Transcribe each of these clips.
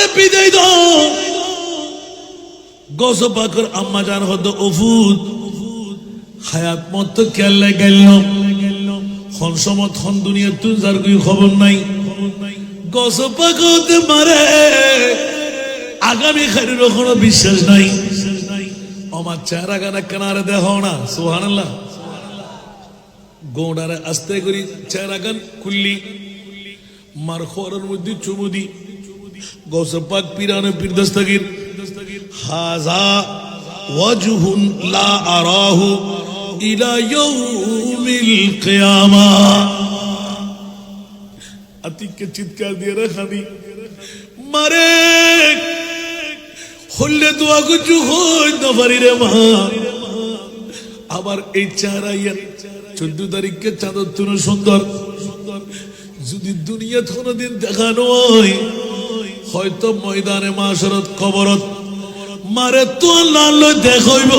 আমারে বিদায় দাও। গস আম্মা জান হদ ওফুদ হায়াত মত কেল্লে গেল সমত হন দুনিয়া তুই যার কোনো খবর নাই। গস পাকতে মারে। আগামী খারির কোনো বিশ্বাস নাই। আমার চেহারা গানা কেনারে দেহ না সোহানাল্লাহ গোড়ারে আস্তে করি চেহারা গান খুললি। মার খোয়ারের মধ্যে চুমুদি গৌসপাক পিরানো পীরদস্তগির। হাজা ওয়াজহুন লা আরাহু ইলা ইয়াউমিল কিয়ামা। চিৎকার দিয়ে রাখা দি। মারে হল্লে দোয়া কুচু হই না পারি রে মা। আবার এই চেহারা ইয়ার চোদ্দ তারিখকে চাঁদর তুনো সুন্দর। যদি দুনিয়া কোনোদিন দেখানো হয় হয়তো ময়দানে মাসরত কবরত। মারে তো লাল দেখাইব।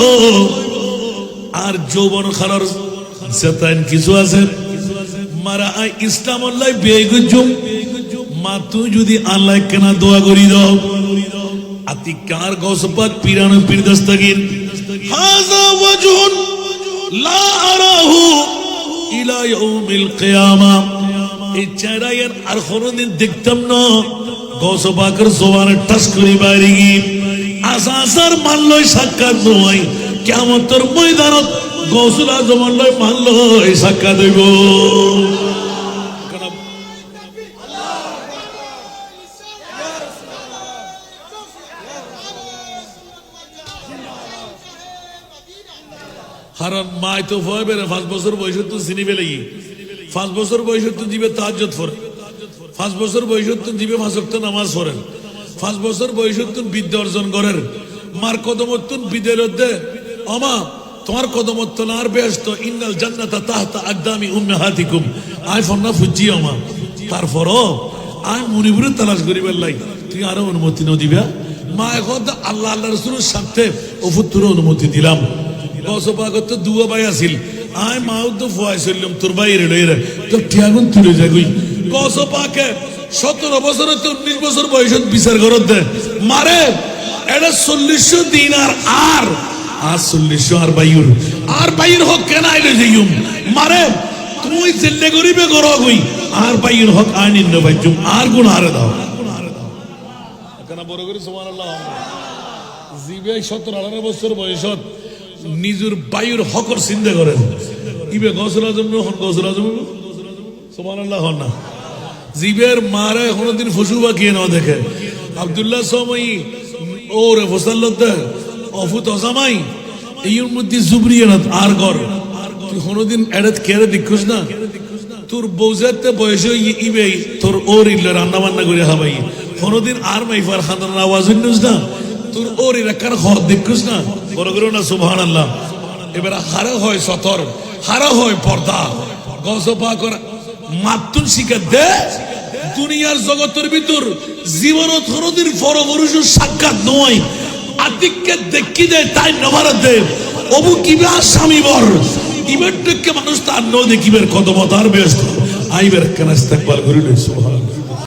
আর যৌবন খানার জেতাইন কিছু আছে? মারা, আই ইসলাম আল্লাহ বেগুজুম মা, তুই যদি আল্লাহ কেনা দোয়া করি দাও। আতি কার গসপাত পিরানো পীর দস্তগির হাজা ওয়াজহুন লা আরাহু ইলা ইয়াউমিল কিয়ামা। এই চেহারায়ের আর কোনোদিন দেখতাম না। গসপাকের জোয়ানে টাস করি বাইরে গিয়ে আসা আসার মানলই সাক্ষাৎ নয়। কেমতর ময়দানত গৌসুল আজমান লয় মানলই সাক্ষাৎ হইব। হারান মাই তো ভয় বেড়ে পাঁচ বছর বয়সে তো চিনি পেলে পাঁচ বছর বয়সে তো জীবে তাহাজ্জত ফরে। পাঁচ বছর বয়সে তো জীবে মাসক্ত নামাজ পড়েন। পাঁচ বছর বয়সে তো বিদ্যা অর্জন করেন। মার কদমত্তুন বিদ্যালয়তে অমা, তোমার কদমত্ত আর ব্যস্ত। ইন্নাল জান্নাতা তাহতা আকদামি উম্মাহাতিকুম। আই ফন্না ফুজি অমা। তারপরও আই মুনিবুরে তালাশ করিবার লাই। তুই আরও অনুমতি ন দিবা। মা, এখন আল্লাহ আল্লাহ রসুলের সাথে ওফুত্তর অনুমতি দিলাম। বসবাগত দুয়া ভাই আছিল। আই মাও তো ফুয়াই চললাম, তোর বাইরে লইরে তো টিয়াগুন তুলে যাগুই। কসপাকে সতেরো বছরে বছর বয়সত বিচার করত মারে, এটা দিন আর আর আর আর বাইর। আর বাইর কেন মারে, তুই জেলে গরিবে আর বাইর আর গুণ দাও। বয়সত নিজের বায়ুর হকর চিন্তা করেন। ইবে আজম হন গসল আজম সুবহানাল্লাহ হন না। জিবের মারে কোনোদিন ফসু বা কে না দেখে। আব্দুল্লাহ সময় ওরে ফসাল্লত অফুত অসামাই এই মধ্যে জুবরিয়ানত আর গর তুই কোনোদিন এড়াত কেড়ে দেখুস না। তোর বৌজাতে বয়সে ইবে, তোর ওর ইল্লে রান্না বান্না করে খাবাই। কোনোদিন আর মাইফার খান্দার আওয়াজ হইনস না। তোর ওর এলাকার ঘর দেখুস না। বড় করে না সুবহান আল্লাহ এবার হারা হয় সতর, হারা হয় পর্দা। গজপা করা মাতুন শিখার দে। দুনিয়ার জগতের ভিতর জীবন থরদির পরপুরুষ সাক্ষাৎ নয়। আতিককে দেখি দেয় তাই নভারত দেব অবু কিবা স্বামী বর। ইবের মানুষ তার ন দেখিবের কত মতার ব্যস্ত। আইবের কেন ইস্তেকবাল করিলে সুবহান